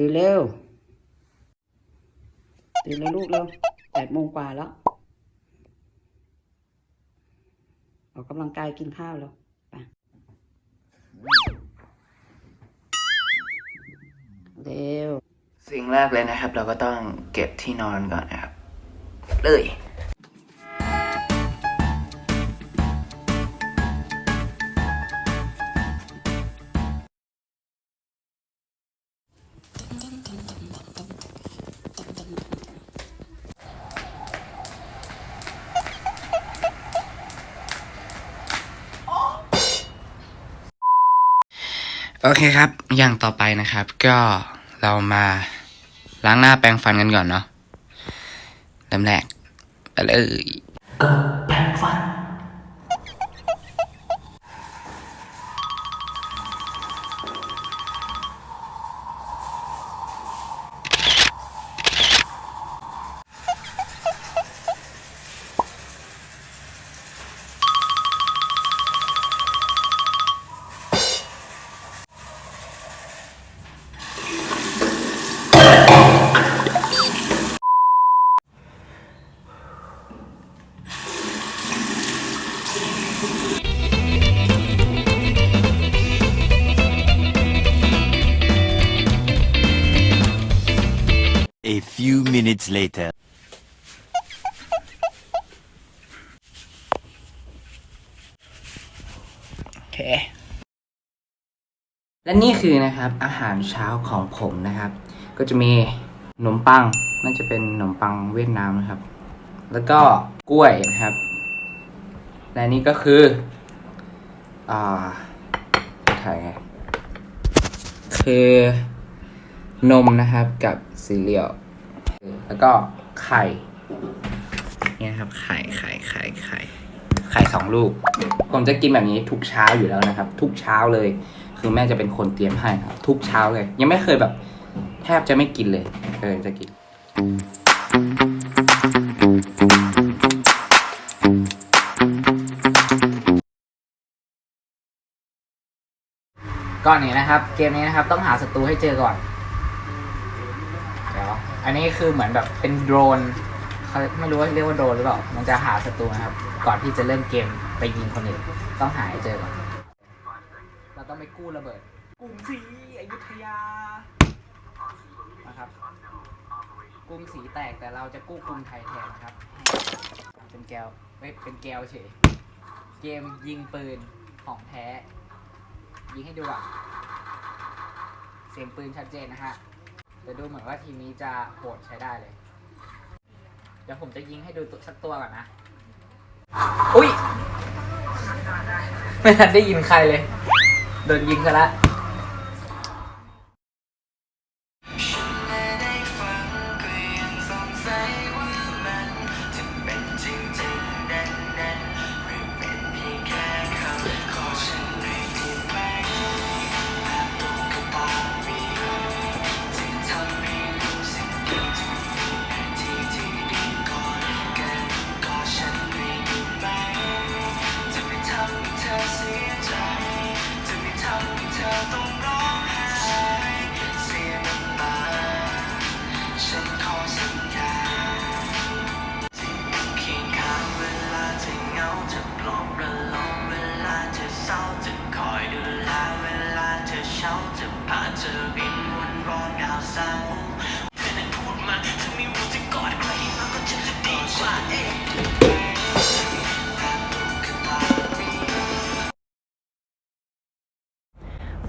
ตื่นเร็ว ตื่นเลยลูกเร็วแปดโมงกว่าแล้ว ออกกำลังกายกินข้าวแล้วไปเร็ว สิ่งแรกเลยนะครับ เราก็ต้องเก็บที่นอนก่อนนะครับ เลย โอเคครับ อย่างต่อไปนะครับ ก็เรามาล้างหน้าแปรงฟันกันก่อนเนาะเริ่มแรกไปเลยก็แปรงฟัน A few minutes later. โอเค และนี่คือนะครับอาหารเช้าของผมนะครับ ก็จะมีขนมปังน่าจะเป็นขนมปังเวียดนามนะครับ แล้วก็กล้วยนะครับ และนี่ก็คือ อ่าจะถ่ายไง คือนมนะครับกับซีเรียลแล้วก็ไข่ เนี่ยครับ ไข่ไข่ไข่ไข่ไข่สองลูก ผมจะกินแบบนี้ทุกเช้าอยู่แล้วนะครับ ทุกเช้าเลย คือแม่จะเป็นคนเตรียมให้ครับ ทุกเช้าเลย ยังไม่เคยแบบ แทบจะไม่กินเลย เออจะกิน ก่อนนี้นะครับ เกมนี้นะครับ ต้องหาศัตรูให้เจอก่อนเดี๋ยวอันนี้คือเหมือนแบบเป็นโดรนเขาไม่รู้ว่าเรียกว่าโดรนหรือเปล่ามันจะหาศัตรูนะครับ ก่อนที่จะเริ่มเกมไปยิงคนอื่นต้องหาให้เจอก่อน เราต้องไปกู้ระเบิดกรุงศรีอยุธยานะครับกรุงศรีแตกแต่เราจะกู้กรุงไทยแทนนะครับ เป็นแก้วไม่เป็นแก้วเฉยเกมยิงปืนของแท้ ยิงให้ดูอะ เสียงปืนชัดเจนนะฮะ แต่ดูเหมือนว่าทีมนี้จะโหดใช้ได้เลย เดี๋ยวผมจะยิงให้ดูตัวสักตัวก่อนนะ อุ้ย ไม่ทันได้ยินใครเลย โดนยิงซะละ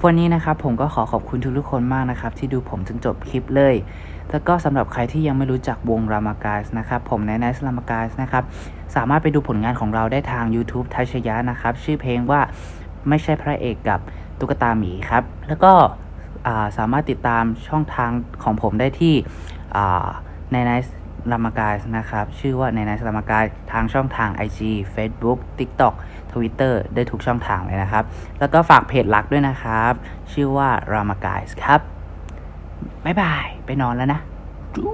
วันนี้นะครับผมก็ขอขอบคุณทุกๆคนมากนะครับ ที่ดูผมจนจบคลิปเลย แล้วก็สำหรับใครที่ยังไม่รู้จักวงรามากายนะครับ ผมในน s รามากายนะครับ สามารถไปดูผลงานของเราได้ทาง YouTube ทัชยะนะครับ ชื่อเพลงว่าไม่ใช่พระเอกกับตุ๊กตาหมีครับ แล้วก็สามารถติดตามช่องทางของผมได้ที่ในน s รามากายนะครับ ชื่อว่าในน s รามากายทางช่องทาง IG Facebook TikTok Twitter ได้ทุกช่องทางเลยนะครับ แล้วก็ฝากเพจหลักด้วยนะครับ ชื่อว่ารามกายครับ บ๊ายบาย ไปนอนแล้วนะจู้